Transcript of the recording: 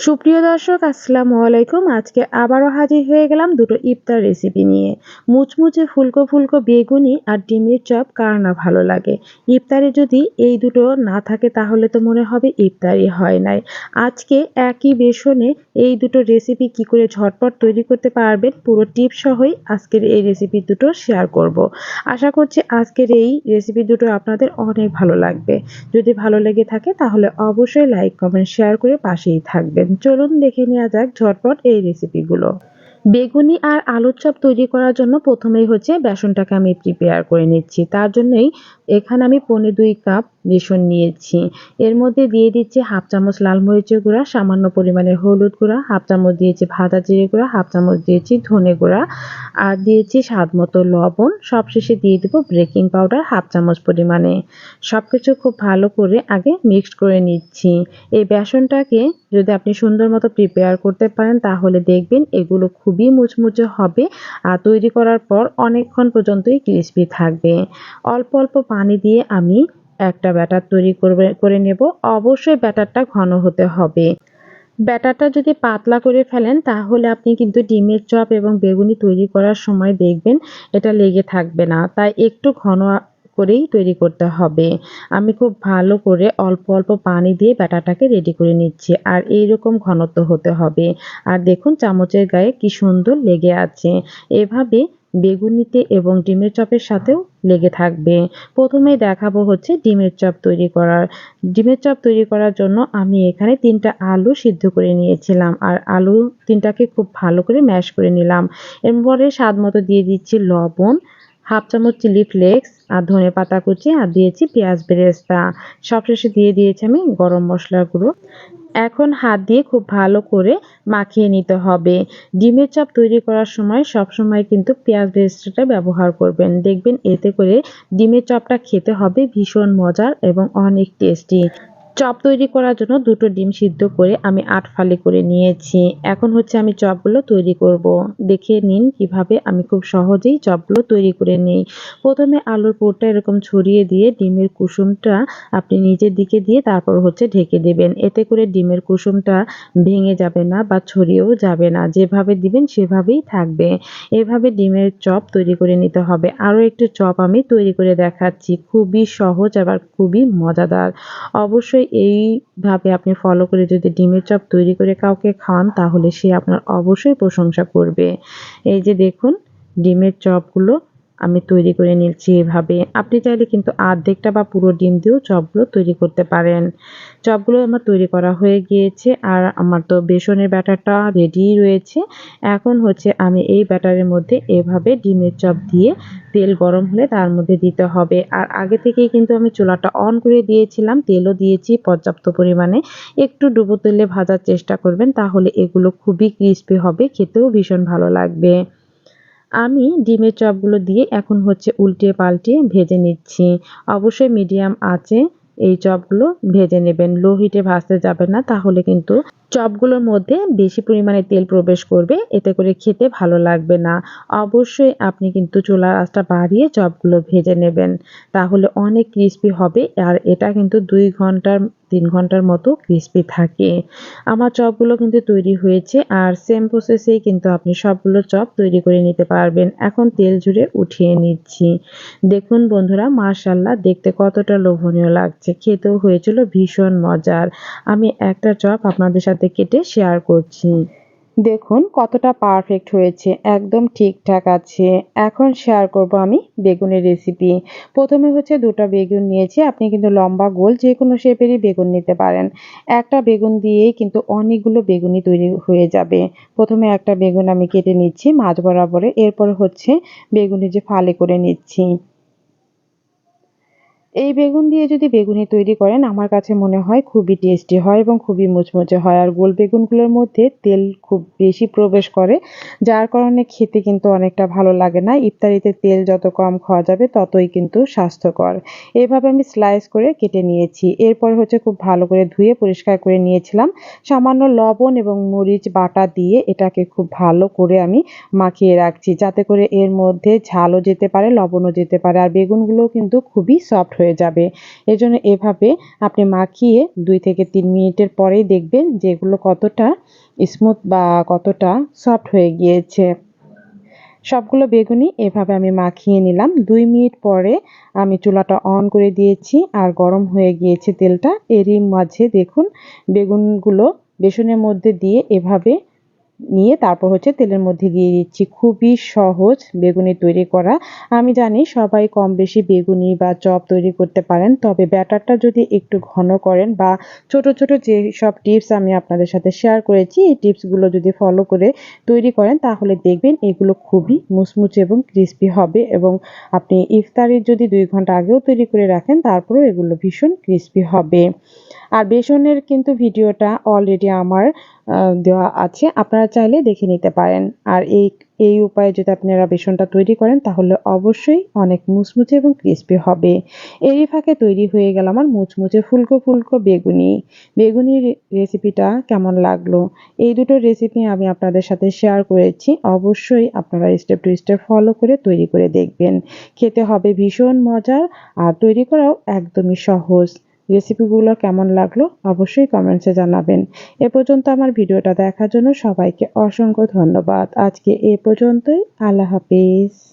সুপ্রিয় দর্শক, আসসালামু আলাইকুম। আজকে আবারও হাজির হয়ে গেলাম দুটো ইফতার রেসিপি নিয়ে। মুচমুচে ফুলকো ফুলকো বেগুনি আর ডিমের চপ, কার না ভালো লাগে। ইফতারে যদি এই দুটো না থাকে, তাহলে তো মনে হবে ইফতারই হয় নাই। আজকে একই বেসনে এই দুটো রেসিপি কি করে ঝটপট তৈরি করতে পারবেন, পুরো টিপ সহই আজকের এই রেসিপি দুটো শেয়ার করব। আশা করছি আজকের এই রেসিপি দুটো আপনাদের অনেক ভালো লাগবে। যদি ভালো লেগে থাকে, তাহলে অবশ্যই লাইক কমেন্ট শেয়ার করে পাশেই থাকবেন। চলুন দেখে নেওয়া যাক ঝটপট এই রেসিপিগুলো বেগুনি আর আলুর চপ তৈরি করার জন্য প্রথমেই হচ্ছে বেসনটাকে আমি প্রিপেয়ার করে নিচ্ছি। তার জন্যই এখানে আমি পনে দুই কাপ বেসন নিয়েছি। এর মধ্যে দিয়ে দিচ্ছি হাফ চামচ লাল মরিচের গুঁড়া, সামান্য পরিমাণের হলুদ গুঁড়া, হাফ চামচ দিয়েছি ভাজা জিরে গুঁড়া, হাফ চামচ দিয়েছি ধনে গুঁড়া আর দিয়েছি স্বাদ মতো লবণ। সবশেষে দিয়ে দেবো বেকিং পাউডার হাফ চামচ পরিমাণে। সব কিছু খুব ভালো করে আগে মিক্সড করে নিচ্ছি। এই বেসনটাকে যদি আপনি সুন্দর মতো প্রিপেয়ার করতে পারেন, তাহলে দেখবেন এগুলো খুবই মুচমুচে হবে আর তৈরি করার পর অনেকক্ষণ পর্যন্তই ক্রিসপি থাকবে। অল্প অল্প পানি দিয়ে আমি একটা ব্যাটার তৈরি করবে, করে নেব। অবশ্যই ব্যাটারটা ঘন হতে হবে। ব্যাটারটা যদি পাতলা করে ফেলেন, তাহলে আপনি কিন্তু ডিমের চপ এবং বেগুনি তৈরি করার সময় দেখবেন এটা লেগে থাকবে না। তাই একটু ঘন করেই তৈরি করতে হবে। আমি খুব ভালো করে অল্প অল্প পানি দিয়ে ব্যাটাটাকে রেডি করে নিচ্ছি আর এই রকম ঘনত্ব হতে হবে। আর দেখুন, চামচের গায়ে কি সুন্দর লেগে আছে। এভাবে বেগুনিতে এবং ডিমের চপের সাথেও লেগে থাকবে। প্রথমে দেখাবো হচ্ছে ডিমের চপ তৈরি করার। ডিমের চপ তৈরি করার জন্য আমি এখানে তিনটা আলু সিদ্ধ করে নিয়েছিলাম আর আলু তিনটাকে খুব ভালো করে ম্যাশ করে নিলাম। এরপরে স্বাদ মতো দিয়ে দিচ্ছি লবণ, হাফ চামচ চিলি ফ্লেক্স আর ধনে পাতা কুচি, আর দিয়েছি পেঁয়াজ বেরেস্তা। সবশেষে দিয়ে দিয়েছি আমি গরম মশলার গুঁড়ো। এখন হাত দিয়ে খুব ভালো করে মাখিয়ে নিতে হবে। ডিমের চপ তৈরি করার সময় সব সময় কিন্তু পেঁয়াজ বেরেস্তাটা ব্যবহার করবেন। দেখবেন এতে করে ডিমের চপটা খেতে হবে ভীষণ মজার এবং অনেক টেস্টি। চপ তৈরি করার জন্য দুটো ডিম সিদ্ধ করে আমি আট ফালি করে নিয়েছি। এখন হচ্ছে আমি চপগুলো তৈরি করব। দেখে নিন কীভাবে আমি খুব সহজেই চপগুলো তৈরি করে নিই। প্রথমে আলুর পোরটা এরকম ছড়িয়ে দিয়ে ডিমের কুসুমটা আপনি নিজের দিকে দিয়ে তারপর হচ্ছে ঢেকে দেবেন। এতে করে ডিমের কুসুমটা ভেঙে যাবে না বা ছড়িয়েও যাবে না। যেভাবে দিবেন সেভাবেই থাকবে। এভাবে ডিমের চপ তৈরি করে নিতে হবে। আরও একটু চপ আমি তৈরি করে দেখাচ্ছি। খুবই সহজ, আবার খুবই মজাদার। অবশ্যই এইভাবে আপনি ফলো করে যদি ডিমের চপ তৈরি করে কাউকে খাওয়ান, তাহলে সে আপনার অবশ্যই প্রশংসা করবে। এই যে দেখুন, ডিমের চপগুলো আমি তৈরি করে নিচ্ছি এভাবে। আপনি চাইলে কিন্তু আর্ধেকটা বা পুরো ডিম দিয়েও চপগুলো তৈরি করতে পারেন। চপগুলো আমার তৈরি করা হয়ে গিয়েছে আর আমার তো বেসনের ব্যাটারটা রেডি রয়েছে। এখন হচ্ছে আমি এই ব্যাটারের মধ্যে এভাবে ডিমের চপ দিয়ে তেল গরম হলে তার মধ্যে দিতে হবে। আর আগে থেকেই কিন্তু আমি চুলাটা অন করে দিয়েছিলাম, তেলও দিয়েছি পর্যাপ্ত পরিমাণে। একটু ডুবো তেলে ভাজার চেষ্টা করবেন, তাহলে এগুলো খুবই ক্রিস্পি হবে, খেতেও ভীষণ ভালো লাগবে। আমি ডিমের চপগুলো দিয়ে এখন হচ্ছে উল্টে পাল্টে ভেজে নিচ্ছি। অবশ্যই মিডিয়াম আছে এই চপগুলো ভেজে নেবেন। লো হিটে ভাজতে যাবে না, তাহলে কিন্তু চপগুলোর মধ্যে বেশি পরিমাণে তেল প্রবেশ করবে। এতে করে খেতে ভালো লাগবে না। অবশ্যই আপনি কিন্তু চুলার আঁচটা বাড়িয়ে চপগুলো ভেজে নেবেন। তাহলে অনেক ক্রিস্পি হবে আর এটা কিন্তু দুই ঘণ্টার তিন ঘণ্টার মতো ক্রিস্পি থাকে। আমার চপগুলো কিন্তু তৈরি হয়েছে আর সেম প্রসেসেই কিন্তু আপনি সবগুলো চপ তৈরি করে নিতে পারবেন। এখন তেল জুড়ে উঠিয়ে নিচ্ছি। দেখুন বন্ধুরা মার্শাল্লাহ দেখতে কতটা লোভনীয় লাগছে। খেতেও হয়েছিল ভীষণ মজার। আমি একটা চপ আপনাদের সাথে কেটে শেয়ার করছি। দেখুন কতটা পারফেক্ট হয়েছে, একদম ঠিকঠাক আছে। এখন শেয়ার করব আমি বেগুনের রেসিপি প্রথমে হচ্ছে দুটো বেগুন নিয়েছি, আপনি কিন্তু লম্বা গোল যে কোনো শেপেরই বেগুন নিতে পারেন। একটা বেগুন দিয়েই কিন্তু অনেকগুলো বেগুনি তৈরি হয়ে যাবে। প্রথমে একটা বেগুন আমি কেটে নিচ্ছি মাছ বরাবরে, এরপর হচ্ছে বেগুনি যে ফালে করে নিচ্ছি। এই বেগুন দিয়ে যদি বেগুনি তৈরি করেন, আমার কাছে মনে হয় খুবই টেস্টি হয় এবং খুবই মুচমুচে হয়। আর গোল বেগুনগুলোর মধ্যে তেল খুব বেশি প্রবেশ করে, যার কারণে খেতে কিন্তু অনেকটা ভালো লাগে না। ইফতারিতে তেল যত কম খাওয়া যাবে, ততই কিন্তু স্বাস্থ্যকর। এভাবে আমি স্লাইস করে কেটে নিয়েছি। এরপর হচ্ছে খুব ভালো করে ধুয়ে পরিষ্কার করে নিয়েছিলাম। সামান্য লবণ এবং মরিচ বাটা দিয়ে এটাকে খুব ভালো করে আমি মাখিয়ে রাখছি, যাতে করে এর মধ্যে ঝালও যেতে পারে, লবণও যেতে পারে। আর বেগুনগুলো কিন্তু খুবই সফট হয়ে যাবে। এজন্য এভাবে আপনি মাখিয়ে দুই থেকে তিন মিনিটের পরেই দেখবেন যে এগুলো কতটা স্মুথ বা কতটা সফট হয়ে গিয়েছে। সবগুলো বেগুনি এভাবে আমি মাখিয়ে নিলাম। দুই মিনিট পরে আমি চুলাটা অন করে দিয়েছি আর গরম হয়ে গিয়েছে তেলটা। এরই মাঝে দেখুন, বেগুনগুলো বেসনের মধ্যে দিয়ে এভাবে নিয়ে তারপর হচ্ছে তেলের মধ্যে দিয়ে দিচ্ছি খুবই সহজ বেগুনি তৈরি করা। আমি জানি সবাই কম বেশি বেগুনি বা চপ তৈরি করতে পারেন, তবে ব্যাটারটা যদি একটু ঘন করেন বা ছোট ছোট যে সব টিপস আমি আপনাদের সাথে শেয়ার করেছি, এই টিপসগুলো যদি ফলো করে তৈরি করেন, তাহলে দেখবেন এগুলো খুবই মুচমুচে এবং ক্রিস্পি হবে এবং আপনি ইফতারির যদি দুই ঘণ্টা আগেও তৈরি করে রাখেন, তারপরেও এগুলো ভীষণ ক্রিস্পি হবে। আর বেসনের কিন্তু ভিডিওটা অলরেডি আমার দেওয়া আছে। আপনারা চাইলে দেখে নিতে পারেন। আর এই এই উপায়ে যদি আপনারা বেসনটা তৈরি করেন, তাহলে অবশ্যই অনেক মুচমুচে এবং ক্রিস্পি হবে। এরই ফাঁকে তৈরি হয়ে গেল আমার মুচমুচে ফুলকো ফুলকো বেগুনি। বেগুনির রেসিপিটা কেমন লাগল? এই দুটো রেসিপি আমি আপনাদের সাথে শেয়ার করেছি। অবশ্যই আপনারা স্টেপ টু স্টেপ ফলো করে তৈরি করে দেখবেন। খেতে হবে ভীষণ মজার আর তৈরি করাও একদমই সহজ। রেসিপিগুলো কেমন লাগল অবশ্যই কমেন্টসে জানাবেন। এ পর্যন্ত আমার ভিডিওটা দেখার জন্য সবাইকে অসংখ্য ধন্যবাদ। আজকে এ পর্যন্তই, আল্লাহ হাফিজ।